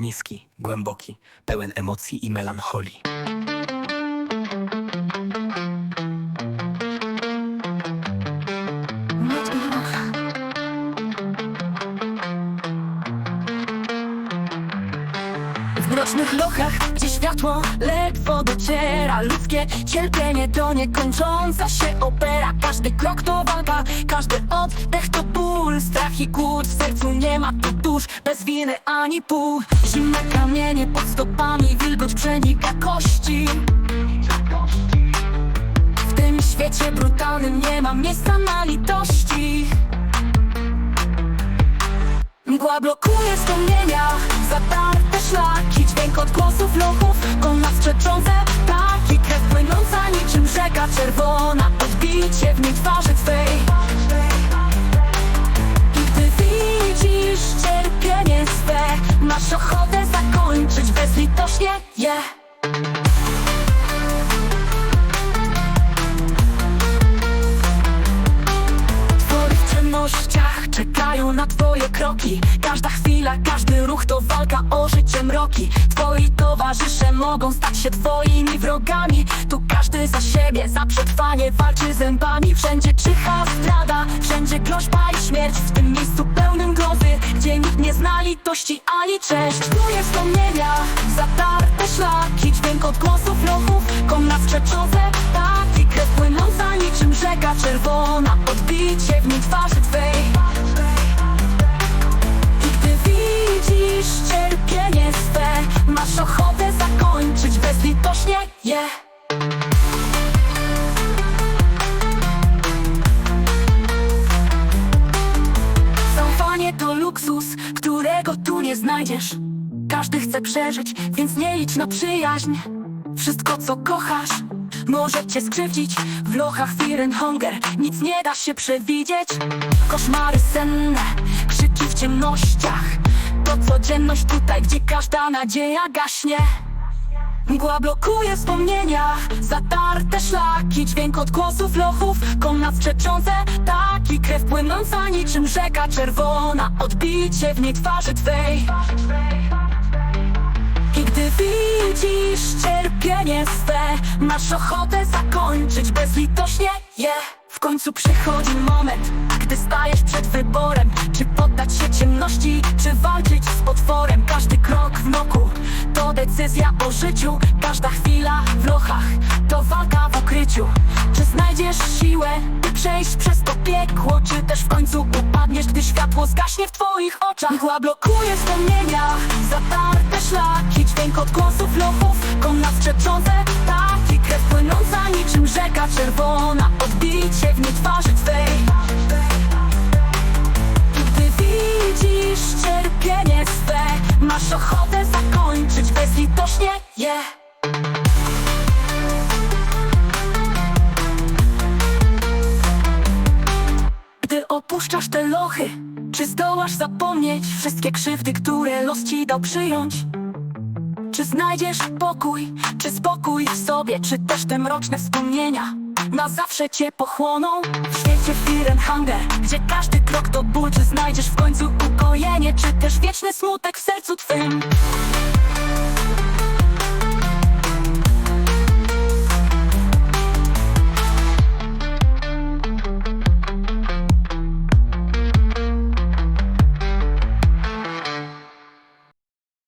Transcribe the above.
Niski, głęboki, pełen emocji i melancholii. W mrocznych lochach, gdzie światło ledwo dociera Ludzkie cierpienie to niekończąca się opera Każdy krok to walka, każdy oddech to ból Strach i głód w sercu nie ma Bez winy ani pół. Zimne kamienie pod stopami, wilgoć przenika kości. W tym świecie brutalnym nie ma miejsca na litości Mgła blokuje wspomnienia, zatarte bezlitośnie je W ciemnościach czekają na twoje kroki. Każda chwila, każdy ruch to walka o życie mroki. Twoi towarzysze mogą stać się twoimi wrogami. Tu każdy za siebie, za przetrwanie walczy zębami. Wszędzie czyha zdrada, wszędzie groźba i śmierć. W tym miejscu pełnym grozy, gdzie nikt nie zna litości ani cześć. Twoje wspomnienia, zatarte szlaki Dźwięk odgłosów lochów, komnat przeczące ptaki Krew płynąca niczym rzeka czerwona. Odbicie w niej twarzy twej. I gdy widzisz cierpienie swe Masz ochotę zakończyć. Bezlitośnie je. Zaufanie to luksus, którego tu nie znajdziesz Każdy chce przeżyć, więc nie licz na przyjaźń. Wszystko co kochasz może cię skrzywdzić. W lochach fear and hunger nic nie da się przewidzieć. Koszmary senne, krzyki w ciemnościach. To codzienność tutaj, gdzie każda nadzieja gaśnie. Mgła blokuje wspomnienia, zatarte szlaki Dźwięk odgłosów lochów, komnat przeczące taki Krew płynąca niczym rzeka czerwona. Odbicie w niej twarzy twej widzisz cierpienie swe. Masz ochotę zakończyć bezlitośnie je. W końcu przychodzi moment, gdy stajesz przed wyborem. Czy poddać się ciemności, czy walczyć z potworem? Każdy krok w mroku to decyzja o życiu. Każda chwila w lochach to walka w ukryciu. Czy znajdziesz siłę, by przejść przez to piekło? Czy też w końcu upadniesz, gdy światło zgaśnie w twoich oczach? Mgła blokuje wspomnienia, zatarte szlaki Dźwięk odgłosów lochów, komnat przeczące ptaki Krew płynąca niczym rzeka czerwona Odbicie w niej twarzy twej gdy widzisz cierpienie swe Masz ochotę zakończyć bezlitośnie je Gdy opuszczasz te lochy Czy zdołasz zapomnieć Wszystkie krzywdy, które los ci dał przyjąć? Czy znajdziesz pokój, czy spokój w sobie? Czy też te mroczne wspomnienia na zawsze cię pochłoną? W świecie fear and hunger, gdzie każdy krok to ból Czy znajdziesz w końcu ukojenie, czy też wieczny smutek w sercu twym